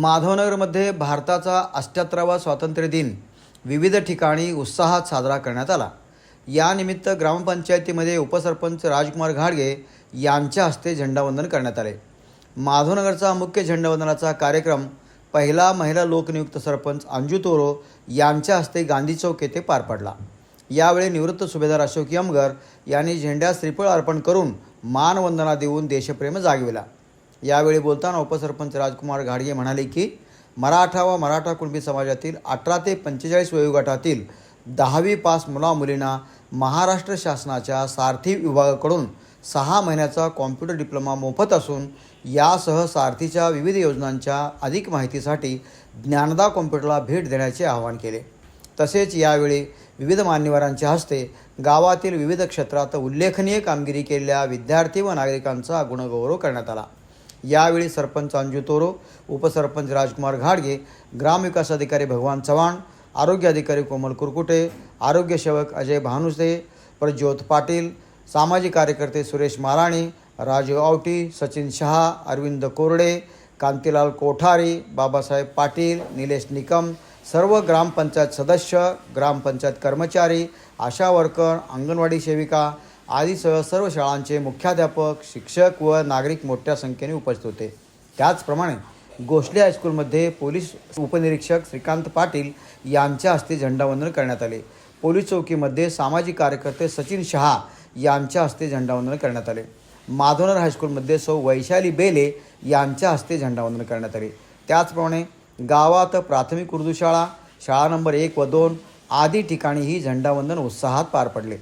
माधवनगरमध्ये भारताचा अष्ट्याहत्तरावा स्वातंत्र्य दिन विविध ठिकाणी उत्साहात साजरा करण्यात आला. यानिमित्त ग्रामपंचायतीमध्ये उपसरपंच राजकुमार घाडगे यांच्या हस्ते झेंडावंदन करण्यात आले. माधवनगरचा मुख्य झेंडावंदनाचा कार्यक्रम पहिला महिला लोकनियुक्त सरपंच अंजू तोरो यांच्या हस्ते गांधी चौक येथे पार पडला. यावेळी निवृत्त सुभेदार अशोक यमगर यांनी झेंड्यास श्रीफळ अर्पण करून मानवंदना देऊन देशप्रेम जागविला. यावेळी बोलताना उपसरपंच राजकुमार घाडगे म्हणाले की मराठा व मराठा कुणबी समाजातील अठरा ते पंचेचाळीस वयोगटातील दहावी पास मुला मुलींना महाराष्ट्र शासनाच्या सारथी विभागाकडून सहा महिन्याचा कॉम्प्युटर डिप्लोमा मोफत असून यासह सारथीच्या विविध योजनांच्या अधिक माहितीसाठी ज्ञानदा कॉम्प्युटरला भेट देण्याचे आवाहन केले. तसेच यावेळी विविध मान्यवरांच्या हस्ते गावातील विविध क्षेत्रात उल्लेखनीय कामगिरी केलेल्या विद्यार्थी व नागरिकांचा गुणगौरव करण्यात आला. यावेळी सरपंच अंजू तोरो उपसरपंच राजकुमार घाडगे ग्रामविकास अधिकारी भगवान चव्हाण आरोग्य अधिकारी कोमल कुरकुटे आरोग्य सेवक अजय भानुसे प्रज्योत पाटील सामाजिक कार्यकर्ते सुरेश माराणी राजू आवटी सचिन शहा अरविंद कोरडे कांतीलाल कोठारी बाबासाहेब पाटील निलेश निकम सर्व ग्रामपंचायत सदस्य ग्रामपंचायत कर्मचारी आशा वर्कर अंगणवाडी सेविका आदीसह सर्व शाळांचे मुख्याध्यापक शिक्षक व नागरिक मोठ्या संख्येने उपस्थित होते. त्याचप्रमाणे गोसले हायस्कूलमध्ये पोलीस उपनिरीक्षक श्रीकांत पाटील यांच्या हस्ते झेंडावंदन करण्यात आले. पोलीस चौकीमध्ये सामाजिक कार्यकर्ते सचिन शहा यांच्या हस्ते झेंडावंदन करण्यात आले. माधवनर हायस्कूलमध्ये सौ वैशाली बेले यांच्या हस्ते झेंडावंदन करण्यात आले. त्याचप्रमाणे गावात प्राथमिक उर्दू शाळा शाळा नंबर एक व दोन आदी ठिकाणीही झेंडावंदन उत्साहात पार पडले.